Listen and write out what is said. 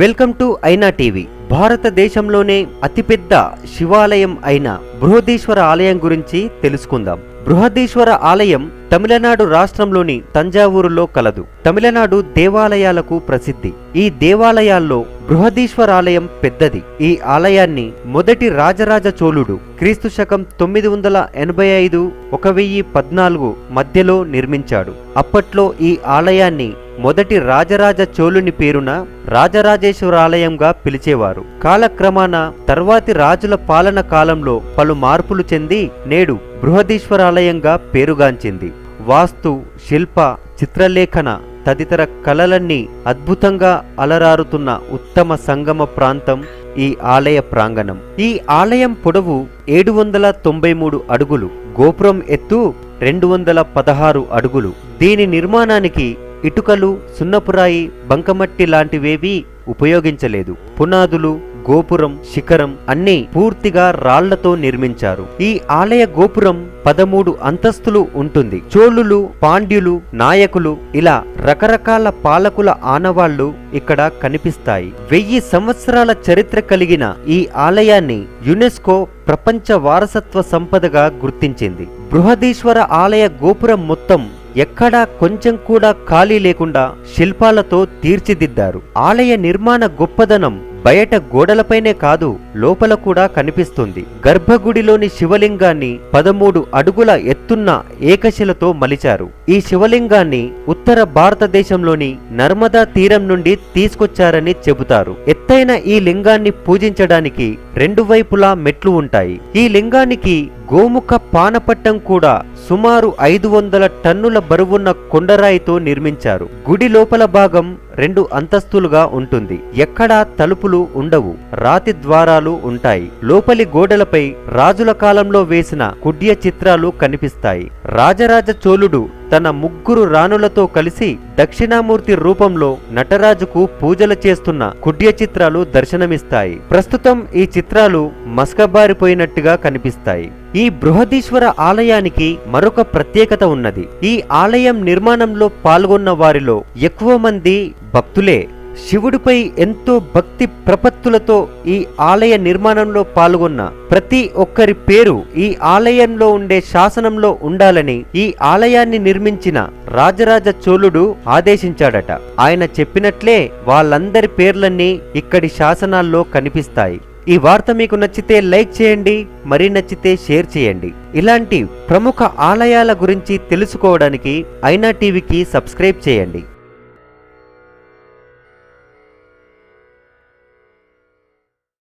Welcome to ఐనా TV. భారతదేశంలోనే అతిపెద్ద శివాలయం అయిన బృహదీశ్వర ఆలయం గురించి తెలుసుకుందాం. బృహదీశ్వర ఆలయం తమిళనాడు రాష్ట్రంలోని తంజావూరులో కలదు. తమిళనాడు దేవాలయాలకు ప్రసిద్ధి. ఈ దేవాలయాల్లో బృహదీశ్వర ఆలయం పెద్దది. ఈ ఆలయాన్ని మొదటి రాజరాజ చోళుడు క్రీస్తు శకం తొమ్మిది వందల ఎనభై ఐదు ఒక వెయ్యి పద్నాలుగు మధ్యలో నిర్మించాడు. అప్పట్లో ఈ ఆలయాన్ని మొదటి రాజరాజ చోళుని పేరున రాజరాజేశ్వర ఆలయంగా పిలిచేవారు. కాలక్రమాన తర్వాతి రాజుల పాలన కాలంలో పలు మార్పులు చెంది నేడు బృహదీశ్వరాలయంగా పేరుగాంచింది. వాస్తు శిల్ప చిత్రలేఖన తదితర కళలన్నీ అద్భుతంగా అలరారుతున్న ఉత్తమ సంగమ ప్రాంతం ఈ ఆలయ ప్రాంగణం. ఈ ఆలయం పొడవు ఏడు వందల తొంభై మూడు అడుగులు గోపురం ఎత్తు రెండు వందల పదహారు అడుగులు. దీని నిర్మాణానికి ఇటుకలు సున్నపురాయి బంకమట్టి లాంటివేవీ ఉపయోగించలేదు. పునాదులు గోపురం శిఖరం అన్నీ పూర్తిగా రాళ్ళతో నిర్మించారు. ఈ ఆలయ గోపురం పదమూడు అంతస్తులు ఉంటుంది. చోళులు పాండ్యులు నాయకులు ఇలా రకరకాల పాలకుల ఆనవాళ్ళు ఇక్కడ కనిపిస్తాయి. వెయ్యి సంవత్సరాల చరిత్ర కలిగిన ఈ ఆలయాన్ని యునెస్కో ప్రపంచ వారసత్వ సంపదగా గుర్తించింది. బృహదీశ్వర ఆలయ గోపురం మొత్తం ఎక్కడా కొంచెం కూడా ఖాళీ లేకుండా శిల్పాలతో తీర్చిదిద్దారు. ఆలయ నిర్మాణ గొప్పదనం బయట గోడలపైనే కాదు లోపల కూడా కనిపిస్తుంది. గర్భగుడిలోని శివలింగాన్ని పదమూడు అడుగుల ఎత్తున్న ఏకశిలతో మలిచారు. ఈ శివలింగాన్ని ఉత్తర భారతదేశంలోని నర్మదా తీరం నుండి తీసుకొచ్చారని చెబుతారు. ఎత్తైన ఈ లింగాన్ని పూజించడానికి రెండు వైపులా మెట్లు ఉంటాయి. ఈ లింగానికి గోముఖ పానపట్టం కూడా సుమారు ఐదు వందల టన్నుల బరువున్న కొండరాయితో నిర్మించారు. గుడి లోపల భాగం రెండు అంతస్తులుగా ఉంటుంది. ఎక్కడా తలుపులు ఉండవు. రాతి ద్వారాలు ఉంటాయి. లోపలి గోడలపై రాజుల కాలంలో వేసిన కుడ్య చిత్రాలు కనిపిస్తాయి. రాజరాజ చోళుడు తన ముగ్గురు రాణులతో కలిసి దక్షిణామూర్తి రూపంలో నటరాజుకు పూజలు చేస్తున్న కుడ్య చిత్రాలు దర్శనమిస్తాయి. ప్రస్తుతం ఈ చిత్రాలు మస్కబారిపోయినట్టుగా కనిపిస్తాయి. ఈ బృహదీశ్వర ఆలయానికి మరొక ప్రత్యేకత ఉన్నది. ఈ ఆలయం నిర్మాణంలో పాల్గొన్న వారిలో ఎక్కువ మంది భక్తులే శివుడిపై ఎంతో భక్తి ప్రపత్తులతో ఈ ఆలయ నిర్మాణంలో పాల్గొన్న ప్రతి ఒక్కరి పేరు ఈ ఆలయంలో ఉండే శాసనంలో ఉండాలని ఈ ఆలయాన్ని నిర్మించిన రాజరాజ చోళుడు ఆదేశించాడట. ఆయన చెప్పినట్లే వాళ్ళందరి పేర్లన్నీ ఇక్కడి శాసనాల్లో కనిపిస్తాయి. ఈ వార్త మీకు నచ్చితే లైక్ చేయండి మరి నచ్చితే షేర్ చేయండి. ఇలాంటి ప్రముఖ ఆలయాల గురించి తెలుసుకోవడానికి ఐనా టీవీకి సబ్స్క్రైబ్ చేయండి.